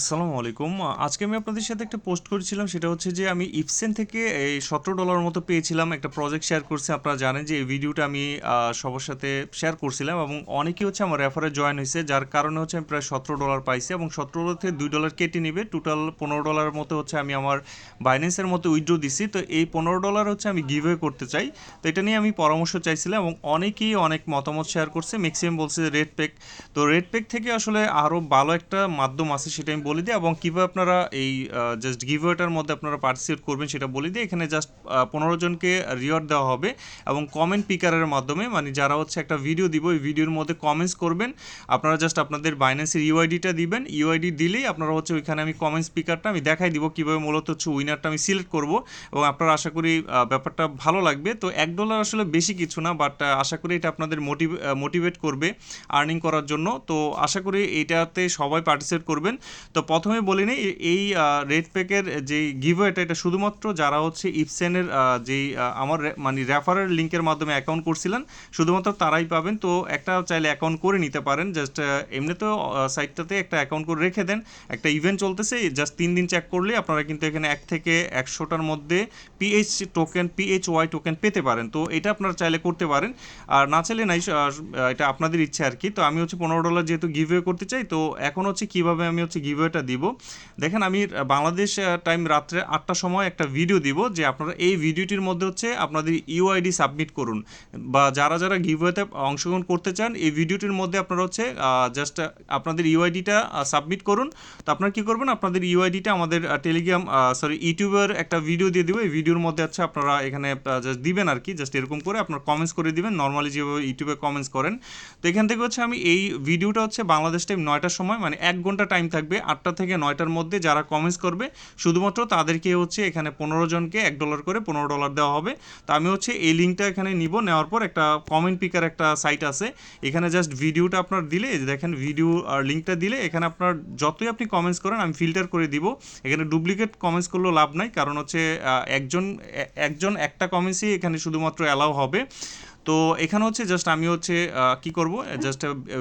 আসসালামু আলাইকুম। আজকে আমি আপনাদের সাথে একটা পোস্ট করেছিলাম, সেটা হচ্ছে যে আমি ইপসেন থেকে এই সতেরো ডলার মতো পেয়েছিলাম। একটা প্রজেক্ট শেয়ার করছি, আপনারা জানেন যে এই ভিডিওটা আমি সবার সাথে শেয়ার করছিলাম এবং অনেকেই হচ্ছে আমার রেফারে জয়েন হয়েছে, যার কারণে হচ্ছে আমি প্রায় সতেরো ডলার পাইছি এবং সতেরো ডলার থেকে দুই ডলার কেটে নিবে। টোটাল পনেরো ডলার মতো হচ্ছে আমি আমার বাইন্যান্সের মতো উইথড্র দিছি। তো এই পনেরো ডলার হচ্ছে আমি গিভওয়ে করতে চাই। তো এটা নিয়ে আমি পরামর্শ চাইছিলাম এবং অনেকেই অনেক মতামত শেয়ার করছে। ম্যাক্সিমাম বলছে রেড পেক তো রেড পেক থেকে আসলে আরও ভালো একটা মাধ্যম আছে, সেটা আমি বলে দিই এবং কীভাবে আপনারা এই জাস্ট গিভওয়েটার মধ্যে আপনারা পার্টিসিপেট করবেন সেটা বলে দিই। এখানে জাস্ট পনেরো জনকে রিওয়ার্ড দেওয়া হবে এবং কমেন্ট পিকারের মাধ্যমে মানে যারা হচ্ছে একটা ভিডিও দিব, ওই ভিডিওর মধ্যে কমেন্টস করবেন। আপনারা জাস্ট আপনাদের বাইন্যান্সের ইউআইডিটা দিবেন। ইউআইডি দিলেই আপনারা হচ্ছে ওইখানে আমি কমেন্ট স্পিকারটা আমি দেখাই দিব কীভাবে মূলত হচ্ছে উইনারটা আমি সিলেক্ট করব এবং আপনারা আশা করি ব্যাপারটা ভালো লাগবে। তো এক ডলার আসলে বেশি কিছু না বাট আশা করি এটা আপনাদের মোটিভ মোটিভেট করবে আর্নিং করার জন্য। তো আশা করি এইটাতে সবাই পার্টিসিপেট করবেন। তো প্রথমে বলি নিই এই রেড প্যাকের যে গিভওয়েটা এটা শুধুমাত্র যারা হচ্ছে ইপসেনের যেই আমার মানে রেফারের লিঙ্কের মাধ্যমে অ্যাকাউন্ট করছিলেন, শুধুমাত্র তারাই পাবেন। তো একটা চাইলে অ্যাকাউন্ট করে নিতে পারেন জাস্ট এমনিতেও সাইটটাতে একটা অ্যাকাউন্ট করে রেখে দেন। একটা ইভেন্ট চলতেছে জাস্ট তিন দিন চেক করলে আপনারা কিন্তু এখানে এক থেকে একশোটার মধ্যে PH token PH Y token পেতে পারেন। তো এটা আপনারা চাইলে করতে পারেন। আর না চাইলে নাই এটা আপনাদের ইচ্ছে আর কি। তো আমি হচ্ছে পনেরো ডলার যেহেতু গিভওয়ে করতে চাই, তো এখন হচ্ছে কীভাবে আমি হচ্ছে গিভওয়েটা দিব। দেখেন আমি বাংলাদেশ টাইম রাত্রে আটটার সময় একটা ভিডিও দিব যে আপনারা এই ভিডিওটির মধ্যে হচ্ছে আপনাদের ইউআইডি সাবমিট করুন বা যারা যারা গিভওয়েতে অংশগ্রহণ করতে চান, এই ভিডিওটির মধ্যে আপনারা হচ্ছে জাস্ট আপনাদের ইউআইডিটা সাবমিট করুন। তো আপনারা কি করবেন, আপনাদের ইউআইডিটা আমাদের টেলিগ্রাম সরি ইউটিউবের একটা ভিডিও দিয়ে দেবো। এই ভিডিওর মধ্যে হচ্ছে আপনারা এখানে জাস্ট দিবেন আর কি জাস্ট এরকম করে আপনার কমেন্টস করে দিবেন। নর্মালি যেভাবে ইউটিউবে কমেন্টস করেন। তো এখান থেকে হচ্ছে আমি এই ভিডিওটা হচ্ছে বাংলাদেশ টাইম নয়টার সময় মানে এক ঘণ্টা টাইম থাকবে। আটটা থেকে নয়টার মধ্যে যারা কমেন্টস করবে, শুধুমাত্র তাদেরকে হচ্ছে এখানে পনেরো জনকে এক ডলার করে পনেরো ডলার দেওয়া হবে। তো আমি হচ্ছে এই লিঙ্কটা এখানে নিব, নেওয়ার পর একটা কমেন্ট পিকার একটা সাইট আছে। এখানে জাস্ট ভিডিওটা আপনার দিলে দেখেন ভিডিও আর লিঙ্কটা দিলে, এখানে আপনার যতই আপনি কমেন্টস করেন, আমি ফিল্টার করে দিব। এখানে ডুপ্লিকেট কমেন্টস করলেও লাভ নাই, কারণ হচ্ছে একজন একজন একটা কমেন্টসই এখানে শুধুমাত্র অ্যালাউ হবে। তো এখানে হচ্ছে জাস্ট আমি হচ্ছে কি করব? জাস্ট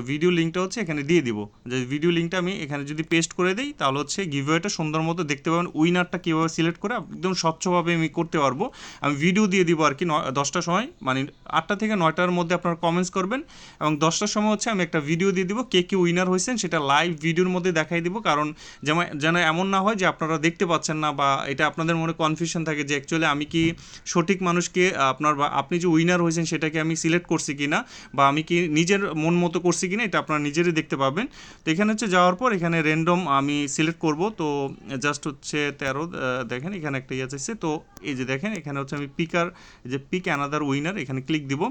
ভিডিও লিঙ্কটা হচ্ছে এখানে দিয়ে দিব। যে ভিডিও লিঙ্কটা আমি এখানে যদি পেস্ট করে দিই, তাহলে হচ্ছে গিভওয়েটা সুন্দর মতো দেখতে পাবেন। উইনারটা কীভাবে সিলেক্ট করে একদম স্বচ্ছভাবে আমি করতে পারব। আমি ভিডিও দিয়ে দিব আর কি দশটার সময় মানে আটটা থেকে নয়টার মধ্যে আপনারা কমেন্টস করবেন। এবং দশটার সময় হচ্ছে আমি একটা ভিডিও দিয়ে দিব, কে কে উইনার হয়েছেন সেটা লাইভ ভিডিওর মধ্যে দেখাই দিব। কারণ যেমন, যেন এমন না হয় যে আপনারা দেখতে পাচ্ছেন না বা এটা আপনাদের মনে কনফিউশন থাকে যে অ্যাকচুয়ালি আমি কি সঠিক মানুষকে, আপনার বা আপনি যে উইনার হয়েছেন সেটাকে আমি সিলেক্ট করছি কিনা বা আমি কি নিজের মন মতো করছি কি না এটা আপনারা নিজেরই দেখতে পাবেন। তো এখানে হচ্ছে যাওয়ার পর এখানে র্যান্ডম আমি সিলেক্ট করব। তো জাস্ট হচ্ছে তেরো দেখেন এখানে একটা ইয়ে চাইছে তো এই যে দেখেন, এখানে হচ্ছে আমি পিকার যে পিক অ্যানাদার উইনার এখানে ক্লিক দিব।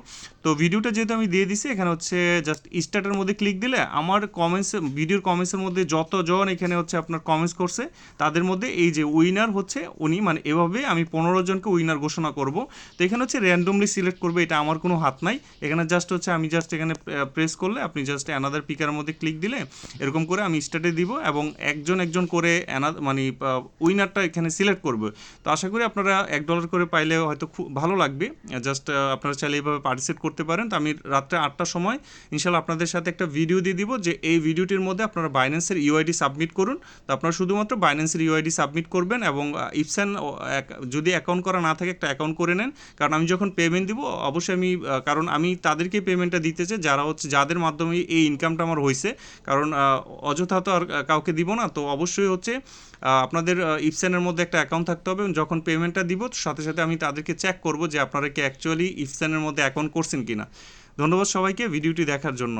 তো ভিডিওটা যেহেতু আমি দিয়ে দিছি, এখানে হচ্ছে জাস্ট স্টার্টের মধ্যে ক্লিক দিলে আমার কমেন্টস ভিডিওর কমেন্টসের মধ্যে যতজন এখানে হচ্ছে আপনার কমেন্টস করছে, তাদের মধ্যে এই যে উইনার হচ্ছে উনি মানে এভাবে আমি পনেরো জনকে উইনার ঘোষণা করব। তো এখানে হচ্ছে র্যান্ডমলি সিলেক্ট করবে, এটা আমার কোনো হাত নাই। এখানে জাস্ট হচ্ছে আমি জাস্ট এখানে প্রেস করলে আপনি জাস্ট অ্যানাদার পিকারের মধ্যে ক্লিক দিলে এরকম করে আমি স্টার্টে দিব এবং একজন একজন করে অ্যানা- মানে উইনারটা এখানে সিলেক্ট করবে। তো আশা করি আপনারা এক ডলার করে পাইলে হয়তো খুব ভালো লাগবে। জাস্ট আপনারা চাইলে এইভাবে পার্টিসিপেট করতে পারেন। তো আমি রাত্রে আটটার সময় ইনশাল্লাহ আপনাদের সাথে একটা ভিডিও দিয়ে দিব যে এই ভিডিওটির মধ্যে আপনারা বাইন্যান্সের ইউআইডি সাবমিট করুন। তো আপনারা শুধুমাত্র বাইন্যান্সের ইউআইডি সাবমিট করবেন এবং ইপসেন যদি অ্যাকাউন্ট করা না থাকে একটা অ্যাকাউন্ট করে নেন। কারণ আমি যখন পেমেন্ট দিব, অবশ্যই আমি কারণ আমি তাদেরকে পেমেন্টটা দিতে চাই যারা হচ্ছে, যাদের মাধ্যমে এই ইনকামটা আমার হয়েছে কারণ অযথা তো আর কাউকে দিব না, তো অবশ্যই হচ্ছে আপনাদের ইপসেনের মধ্যে একটা অ্যাকাউন্ট থাকতে হবে। যখন পেমেন্টটা দিব, সাথে সাথে আমি তাদেরকে চেক করব যে আপনারা কি অ্যাকচুয়ালি ইপসেনের মধ্যে অ্যাকাউন্ট করছেন কি না ধন্যবাদ সবাইকে ভিডিওটি দেখার জন্য।